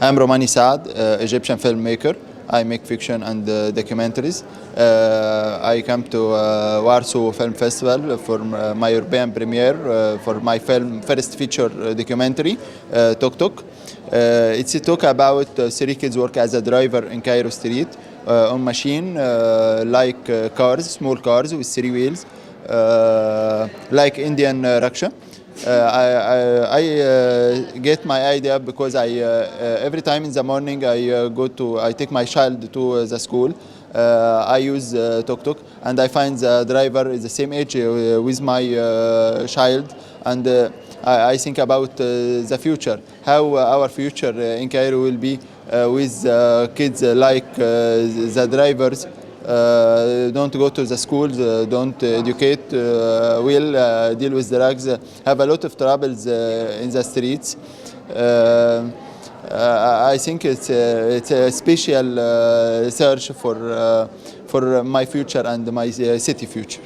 I'm Romani Saad, uh, Egyptian filmmaker. I make fiction and uh, documentaries. Uh, I come to uh, Warsaw Film Festival for uh, my European premiere uh, for my film first feature uh, documentary, uh, Tok Tok. Uh, it's a talk about uh, three kids work as a driver in Cairo street uh, on machine uh, like uh, cars, small cars with three wheels, uh, like Indian uh, rickshaw. Uh, I, I, uh, get my idea because I uh, every time in the morning I go to I take my child to the school. Uh, I use uh, tuk and I find the driver is the same age uh, with my uh, child and uh, I, think about uh, the future how our future in Cairo will be uh, with uh, kids like uh, the drivers don't go to the schools, uh, don't educate, uh, will uh, deal with drugs, uh, have a lot of troubles uh, in the streets. Uh, uh, I think it's a, it's a special uh, search for, uh, for my future and my uh, city future.